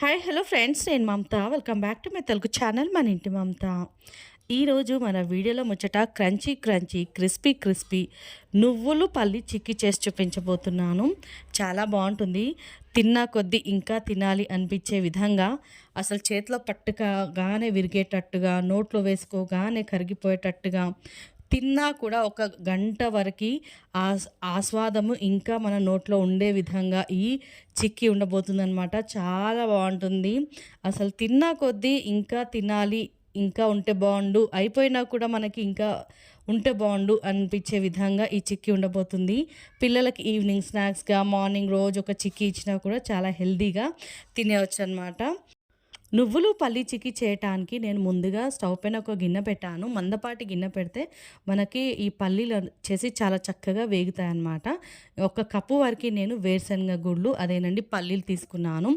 Hi hello friends నేను Mamatha. Welcome back to my Telugu channel మన ఇంటి మమత. ఈరోజు మన వీడియోలో ముచ్చట క్రంచీ క్రంచీ క్రిస్పీ క్రిస్పీ నువ్వులు పల్లి చిక్కి చేసి చూపించబోతున్నాను. చాలా బాగుంటుంది. తిన్నా కొద్దీ ఇంకా తినాలి అనిపించే విధంగా అసలు చేతిలో పట్టుకగానే విరిగేటట్టుగా నోట్లో వేసుకోగానే కరిగిపోయేటట్టుగా తిన్నా కూడా ఒక గంట వరకు ఆస్ ఆస్వాదము ఇంకా మన నోట్లో ఉండే విధంగా ఈ చిక్కి ఉండబోతుందన్నమాట. చాలా బాగుంటుంది. అసలు తిన్నా కొద్దీ ఇంకా తినాలి ఇంకా ఉంటే బాగుండు అయిపోయినా కూడా మనకి ఇంకా ఉంటే బాగుండు అనిపించే విధంగా ఈ చిక్కీ ఉండబోతుంది. పిల్లలకి ఈవినింగ్ స్నాక్స్గా మార్నింగ్ రోజు ఒక చిక్కీ ఇచ్చినా కూడా చాలా హెల్దీగా తినేవచ్చు అనమాట నువ్వులు పల్లి చికి చేయటానికి నేను ముందుగా స్టవ్ పైన ఒక గిన్నె పెట్టాను. మందపాటి గిన్నె పెడితే మనకి ఈ పల్లీలు చేసి చాలా చక్కగా వేగుతాయి అన్నమాట ఒక కప్పు వరకు నేను వేరుశనగ గుళ్ళు అదేనండి పల్లీలు తీసుకున్నాను.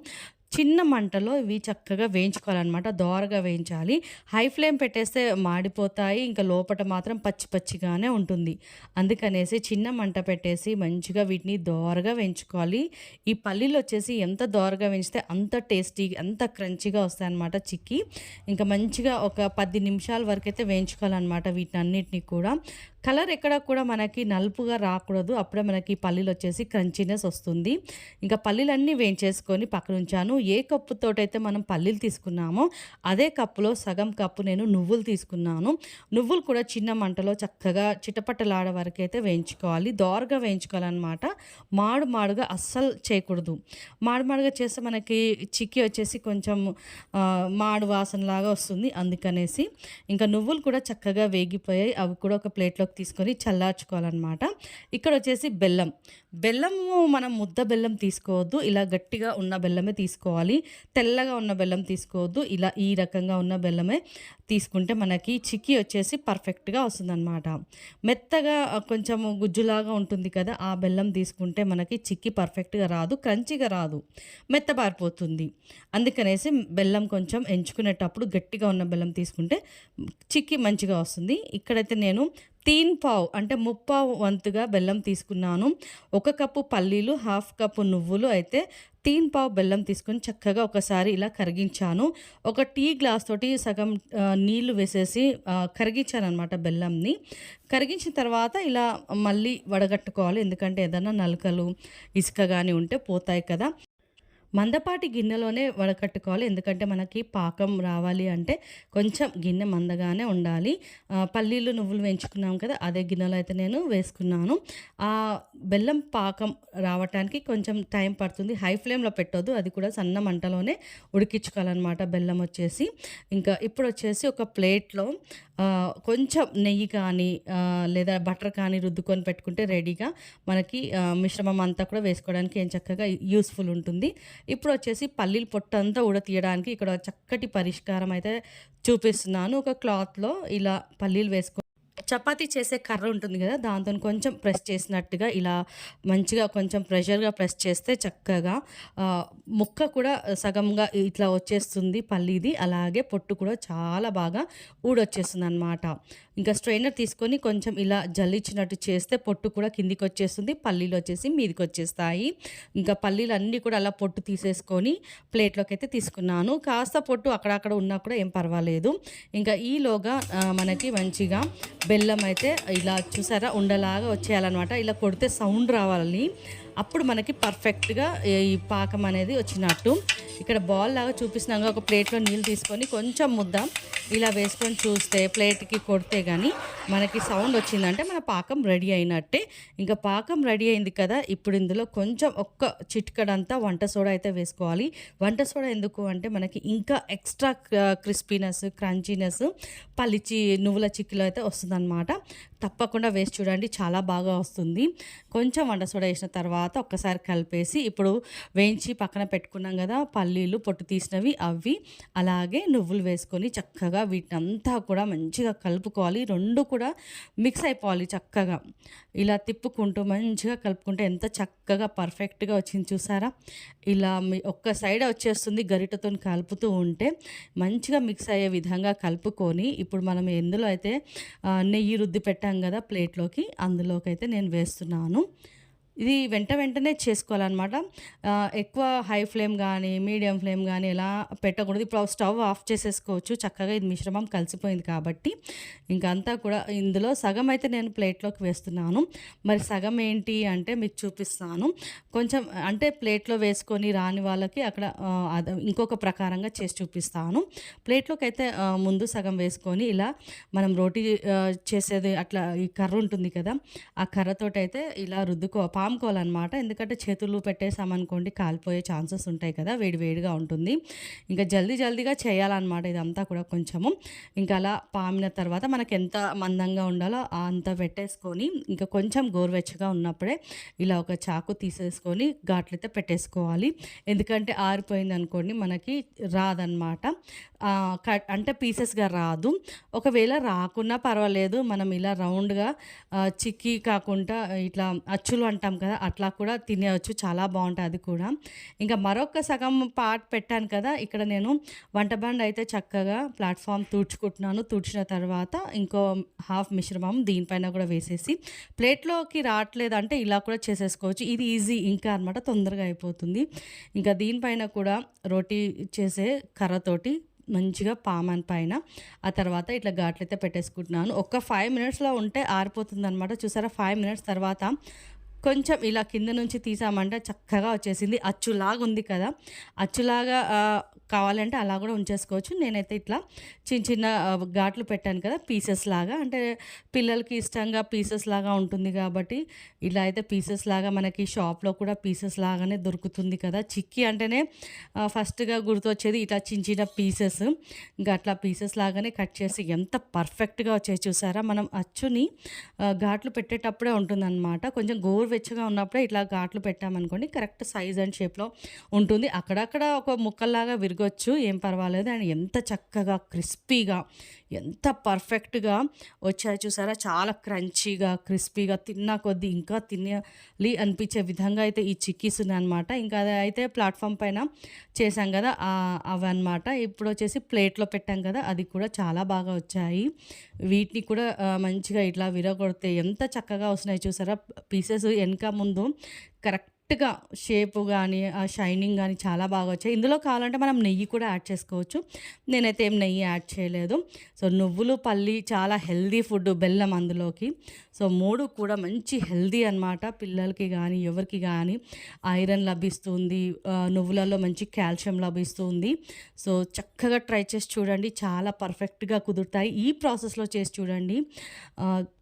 చిన్న మంటలో ఇవి చక్కగా వేయించుకోవాలన్నమాట. దోరగా వేయించాలి. హై ఫ్లేమ్ పెట్టేస్తే మాడిపోతాయి. ఇంకా లోపల మాత్రం పచ్చి పచ్చిగానే ఉంటుంది. అందుకనేసి చిన్న మంట పెట్టేసి మంచిగా వీటిని దోరగా వేయించుకోవాలి. ఈ పల్లీలు వచ్చేసి ఎంత దోరగా వేయించితే అంత టేస్టీ అంత క్రంచిగా వస్తాయన్నమాట చిక్కి. ఇంకా మంచిగా ఒక పది నిమిషాల వరకు అయితే వేయించుకోవాలన్నమాట వీటిని అన్నిటినీ కూడా. కలర్ ఎక్కడ కూడా మనకి నలుపుగా రాకూడదు. అప్పుడే మనకి పల్లీలు వచ్చేసి క్రంచీనెస్ వస్తుంది. ఇంకా పల్లీలన్నీ వేయించేసుకొని పక్కన ఉంచాను. ఏ కప్పుతోటైతే మనం పల్లీలు తీసుకున్నామో అదే కప్పులో సగం కప్పు నేను నువ్వులు తీసుకున్నాను. నువ్వులు కూడా చిన్న మంటలో చక్కగా చిటపట్టలాడ వరకు అయితే వేయించుకోవాలి. దోరగా వేయించుకోవాలన్నమాట. మాడు మాడుగా అస్సలు చేయకూడదు. మాడు మాడుగా చేస్తే మనకి చిక్కి వచ్చేసి కొంచెం మాడు వాసనలాగా వస్తుంది. అందుకనేసి ఇంకా నువ్వులు కూడా చక్కగా వేగిపోయాయి. అవి కూడా ఒక ప్లేట్లో తీసుకొని చల్లార్చుకోవాలన్నమాట. ఇక్కడ వచ్చేసి బెల్లం. బెల్లము మనం ముద్ద బెల్లం తీసుకోవద్దు. ఇలా గట్టిగా ఉన్న బెల్లమే తీసుకోవాలి. తెల్లగా ఉన్న బెల్లం తీసుకోవద్దు. ఇలా ఈ రకంగా ఉన్న బెల్లమే తీసుకుంటే మనకి చిక్కీ వచ్చేసి పర్ఫెక్ట్గా వస్తుందన్నమాట. మెత్తగా కొంచెం గుజ్జులాగా ఉంటుంది కదా ఆ బెల్లం తీసుకుంటే మనకి చిక్కీ పర్ఫెక్ట్గా రాదు క్రంచిగా రాదు. మెత్తబారిపోతుంది అందుకనేసి బెల్లం కొంచెం ఎంచుకునేటప్పుడు గట్టిగా ఉన్న బెల్లం తీసుకుంటే చిక్కీ మంచిగా వస్తుంది. ఇక్కడైతే నేను తీన్ పావు అంటే ముప్పావు వంతుగా బెల్లం తీసుకున్నాను. ఒక కప్పు పల్లీలు హాఫ్ కప్పు నువ్వులు అయితే తీన్ పావు బెల్లం తీసుకొని చక్కగా ఒకసారి ఇలా కరిగించాను. ఒక టీ గ్లాస్ తోటి సగం నీళ్ళు వేసేసి కరిగించాను అనమాట బెల్లంని. కరిగించిన తర్వాత ఇలా మళ్ళీ వడగట్టుకోవాలి. ఎందుకంటే ఏదైనా నలకలు ఇసుక కానీ ఉంటే పోతాయి కదా. మందపాటి గిన్నెలోనే వడకట్టుకోవాలి. ఎందుకంటే మనకి పాకం రావాలి అంటే కొంచెం గిన్నె మందగానే ఉండాలి. పల్లీలు నువ్వులు వేయించుకున్నాం కదా అదే గిన్నెలో అయితే నేను వేసుకున్నాను. ఆ బెల్లం పాకం రావటానికి కొంచెం టైం పడుతుంది. హై ఫ్లేమ్లో పెట్టొద్దు అది కూడా సన్న మంటలోనే ఉడికించుకోవాలన్నమాట బెల్లం వచ్చేసి. ఇంకా ఇప్పుడు వచ్చేసి ఒక ప్లేట్లో కొంచెం నెయ్యి కానీ లేదా బటర్ కానీ రుద్దుకొని పెట్టుకుంటే రెడీగా మనకి మిశ్రమం అంతా కూడా వేసుకోవడానికి ఏం చక్కగా యూస్ఫుల్ ఉంటుంది. ఇప్పుడు వచ్చేసి పల్లీలు పొట్టు అంతా ఉడతీయడానికి తీయడానికి ఇక్కడ చక్కటి పరిష్కారం అయితే చూపిస్తున్నాను. ఒక క్లాత్లో ఇలా పల్లీలు వేసుకొని చపాతీ చేసే కర్ర ఉంటుంది కదా దాంతో కొంచెం ప్రెస్ చేసినట్టుగా ఇలా మంచిగా కొంచెం ప్రెషర్గా ప్రెస్ చేస్తే చక్కగా ముక్క కూడా సగంగా ఇట్లా వచ్చేస్తుంది పల్లీది అలాగే పొట్టు కూడా చాలా బాగా ఊడొచ్చేస్తుంది అనమాట ఇంకా స్ట్రైనర్ తీసుకొని కొంచెం ఇలా జల్లిచ్చినట్టు చేస్తే పొట్టు కూడా కిందికి వచ్చేస్తుంది పల్లీలు వచ్చేసి మీదికి వచ్చేస్తాయి. ఇంకా పల్లీలు అన్నీ కూడా అలా పొట్టు తీసేసుకొని ప్లేట్లోకి అయితే తీసుకున్నాను. కాస్త పొట్టు అక్కడక్కడ ఉన్నా కూడా ఏం పర్వాలేదు. ఇంకా ఈలోగా మనకి మంచిగా బెల్లం అయితే ఇలా చూసారా? ఉండలాగా వచ్చేయాలన్నమాట. ఇలా కొడితే సౌండ్ రావాలని అప్పుడు మనకి పర్ఫెక్ట్గా ఈ పాకం అనేది వచ్చినట్టు. ఇక్కడ బాల్ లాగా చూపిస్తున్నాగా ఒక ప్లేట్లో నీళ్ళు తీసుకొని కొంచెం ముద్ద. ఇలా వేసుకొని చూస్తే ప్లేట్కి కొడితే కానీ మనకి సౌండ్ వచ్చిందంటే మన పాకం రెడీ అయినట్టే. ఇంకా పాకం రెడీ అయింది కదా ఇప్పుడు ఇందులో కొంచెం ఒక్క చిట్కడంతా వంట సోడా అయితే వేసుకోవాలి. వంట సోడా ఎందుకు అంటే మనకి ఇంకా ఎక్స్ట్రా క్రిస్పీనెస్ క్రంచీనెస్ పలిచి నువ్వుల చిక్కిలో అయితే వస్తుందన్నమాట. తప్పకుండా వేసి చూడండి చాలా బాగా వస్తుంది. కొంచెం వంట సోడా వేసిన తర్వాత ఒక్కసారి కలిపేసి ఇప్పుడు వేయించి పక్కన పెట్టుకున్నాం కదా పల్లీలు పొట్టు తీసినవి అవి అలాగే నువ్వులు వేసుకొని చక్కగా వీటినంతా కూడా మంచిగా కలుపుకోవాలి. రెండు కూడా మిక్స్ అయిపోవాలి చక్కగా. ఇలా తిప్పుకుంటూ మంచిగా కలుపుకుంటే ఎంత చక్కగా పర్ఫెక్ట్గా వచ్చింది చూసారా? ఇలా ఒక్క సైడ్ వచ్చేస్తుంది గరిటతో కలుపుతూ ఉంటే మంచిగా మిక్స్ అయ్యే విధంగా కలుపుకొని ఇప్పుడు మనం ఎందులో అయితే నెయ్యి రుద్ది పెట్టాం కదా ప్లేట్లోకి అందులోకి అయితే నేను వేస్తున్నాను. ఇది వెంట వెంటనే చేసుకోవాలన్నమాట ఎక్కువ హై ఫ్లేమ్ కానీ మీడియం ఫ్లేమ్ కానీ ఇలా పెట్టకూడదు. ఇప్పుడు స్టవ్ ఆఫ్ చేసేసుకోవచ్చు. చక్కగా ఇది మిశ్రమం కలిసిపోయింది కాబట్టి, ఇంక అంతా కూడా ఇందులో సగం అయితే నేను ప్లేట్‌లోకి వేస్తున్నాను. మరి సగం ఏంటి అంటే మీకు చూపిస్తాను. కొంచెం అంటే ప్లేట్‌లో వేసుకొని రాని వాళ్ళకి అక్కడ అద ఇంకొక ప్రకారంగా చేసి చూపిస్తాను. ప్లేట్లోకి అయితే ముందు సగం వేసుకొని ఇలా మనం రోటీ చేసేది అట్లా ఈ కర్ర ఉంటుంది కదా! ఆ కర్రతోటి అయితే ఇలా రుద్దుకో పాముకోవాలనమాట. ఎందుకంటే చేతులు పెట్టేసామనుకోండి కాలిపోయే ఛాన్సెస్ ఉంటాయి కదా! వేడివేడిగా ఉంటుంది. ఇంకా జల్దీ జల్దీగా చేయాలన్నమాట ఇదంతా కూడా కొంచెము. ఇంకా అలా పామిన తర్వాత మనకి ఎంత మందంగా ఉండాలో అంత పెట్టేసుకొని, ఇంకా కొంచెం గోరువెచ్చగా ఉన్నప్పుడే ఇలా ఒక చాకు తీసేసుకొని ఘాట్లయితే పెట్టేసుకోవాలి. ఎందుకంటే ఆరిపోయింది అనుకోండి మనకి రాదనమాట. కట్ అంటే పీసెస్‌గా రాదు. ఒకవేళ రాకున్నా పర్వాలేదు. మనం ఇలా రౌండ్‌గా చిక్కి కాకుండా ఇట్లా అచ్చులు అంటాం కదా! అట్లా కూడా తినేవచ్చు చాలా బాగుంటుంది అది కూడా. ఇంకా మరొక సగం పార్ట్ పెట్టాను కదా! ఇక్కడ నేను వంటబండ అయితే చక్కగా ప్లాట్ఫామ్ తుడుచుకుంటున్నాను. తుడిచిన తర్వాత ఇంకో హాఫ్ మిశ్రమం దీనిపైన కూడా వేసేసి ప్లేట్‌లోకి రావట్లేదంటే ఇలా కూడా చేసేసుకోవచ్చు. ఇది ఈజీ ఇంకా అనమాట. తొందరగా అయిపోతుంది. ఇంకా దీనిపైన కూడా రోటీ చేసే కర్రతోటి మంచిగా పామాన్ పైన ఆ తర్వాత ఇట్లా ఘాట్లయితే పెట్టేసుకుంటున్నాను. ఒక్క ఫైవ్ మినిట్స్‌లో ఉంటే ఆరిపోతుందనమాట. చూసారా ఫైవ్ మినిట్స్ తర్వాత కొంచెం ఇలా కింద నుంచి తీసామంటే చక్కగా వచ్చేసింది. అచ్చులాగా ఉంది కదా! అచ్చులాగా కావాలంటే అలా కూడా ఉంచేసుకోవచ్చు. నేనైతే ఇట్లా చిన్న చిన్న ఘాట్లు పెట్టాను కదా! పీసెస్ లాగా అంటే పిల్లలకి ఇష్టంగా పీసెస్ లాగా ఉంటుంది కాబట్టి ఇలా అయితే పీసెస్ లాగా మనకి షాప్‌లో కూడా పీసెస్ లాగానే దొరుకుతుంది కదా! చిక్కీ అంటేనే ఫస్ట్‌గా గుర్తొచ్చేది ఇట్లా చిన్న చిన్న పీసెస్. ఇంకా అట్లా పీసెస్‌లాగానే కట్ చేసి ఎంత పర్ఫెక్ట్‌గా వచ్చేసి చూసారా! మనం అచ్చుని ఘాట్లు పెట్టేటప్పుడే ఉంటుందన్నమాట కొంచెం గోరువెచ్చగా ఉన్నప్పుడే ఇట్లా ఘాట్లు పెట్టామనుకోండి కరెక్ట్ సైజ్ అండ్ షేప్‌లో ఉంటుంది. అక్కడక్కడ ఒక ముక్కల్లాగా విరగొచ్చు. ఏం పర్వాలేదు. అండ్ ఎంత చక్కగా క్రిస్పీగా ఎంత పర్ఫెక్ట్‌గా వచ్చాయి చూసారా! చాలా క్రంచీగా, క్రిస్పీగా తిన్నా కొద్దీ ఇంకా తినాలి అనిపించే విధంగా అయితే ఈ చిక్కీస్ ఉన్నాయన్నమాట. ఇంకా అది అయితే ప్లాట్ఫామ్ పైన చేశాం కదా! ఆహ్, ఇప్పుడు వచ్చేసి ప్లేట్‌లో పెట్టాం కదా! అది కూడా చాలా బాగా వచ్చాయి. వీటిని కూడా మంచిగా ఇట్లా విరగొడితే ఎంత చక్కగా వస్తున్నాయి చూసారా! పీసెస్ వెనక ముందు కరెక్ట్‌గా షేప్ కానీ ఆ షైనింగ్ కానీ చాలా బాగా వచ్చాయి. ఇందులో కావాలంటే మనం నెయ్యి కూడా యాడ్ చేసుకోవచ్చు. నేనైతే ఏం నెయ్యి యాడ్ చేయలేదు. సో, నువ్వులు, పల్లి చాలా హెల్దీ ఫుడ్ బెల్లం అందులోకి. సో, మూడు కూడా మంచి హెల్దీ అనమాట. పిల్లలకి కానీ ఎవరికి కానీ ఐరన్ లభిస్తుంది. నువ్వులలో మంచి కాల్షియం లభిస్తుంది. సో, చక్కగా ట్రై చేసి చూడండి. చాలా పర్ఫెక్ట్‌గా కుదురుతాయి. ఈ ప్రాసెస్‌లో చేసి చూడండి.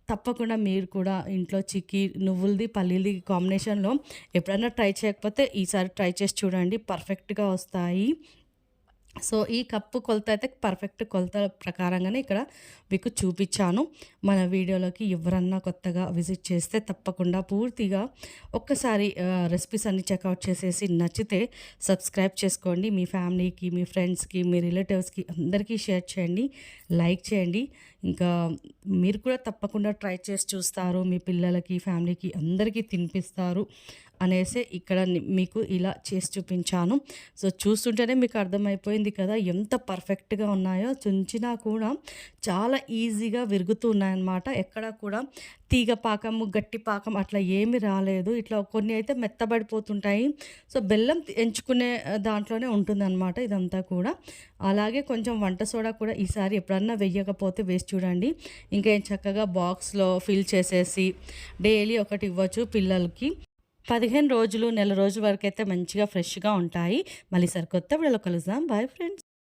తప్పకుండా మీరు కూడా ఇంట్లో చిక్కీ నువ్వులది, పల్లీలది కాంబినేషన్‌లో ఎప్పుడైనా ట్రై చేయకపోతే ఈసారి ట్రై చేసి చూడండి. పర్ఫెక్ట్‌గా వస్తాయి. సో, ఈ కప్పు కొలత అయితే పర్ఫెక్ట్ కొలత ప్రకారంగానే ఇక్కడ మీకు చూపించాను మన వీడియోలోకి ఎవరన్నా కొత్తగా విజిట్ చేస్తే తప్పకుండా పూర్తిగా ఒక్కసారి రెసిపీస్ అన్నీ చెక్అవుట్ చేసేసి నచ్చితే సబ్స్క్రైబ్ చేసుకోండి. మీ ఫ్యామిలీకి, మీ ఫ్రెండ్స్‌కి, మీ రిలేటివ్స్‌కి అందరికీ షేర్ చేయండి. లైక్ చేయండి. ఇంకా మీరు కూడా తప్పకుండా ట్రై చేసి చూస్తారు. మీ పిల్లలకి, ఫ్యామిలీకి అందరికీ తినిపిస్తారు అనేసి ఇక్కడ మీకు ఇలా చేసి చూపించాను. సో, చూస్తుంటేనే మీకు అర్థమైపోయింది కదా! ఎంత పర్ఫెక్ట్‌గా ఉన్నాయో. చుంచినా కూడా చాలా ఈజీగా విరుగుతూ ఉన్నాయన్నమాట. ఎక్కడ కూడా తీగ పాకము, గట్టి పాకం అట్లా ఏమి రాలేదు. ఇట్లా కొన్ని అయితే మెత్తబడిపోతుంటాయి. సో, బెల్లం ఎంచుకునే దాంట్లోనే ఉంటుందన్నమాట ఇదంతా కూడా. అలాగే కొంచెం వంట సోడా కూడా ఈసారి ఎప్పుడన్నా వెయ్యకపోతే వేసి చూడండి. ఇంకా చక్కగా బాక్స్‌లో ఫిల్ చేసేసి డైలీ ఒకటి ఇవ్వచ్చు పిల్లలకి. 15 రోజులు, నెల రోజుల వరకైతే మంచిగా ఫ్రెష్‌గా ఉంటాయి. మళ్ళీ సరికొత్త వీడియోలో కలుద్దాం. Bye friends.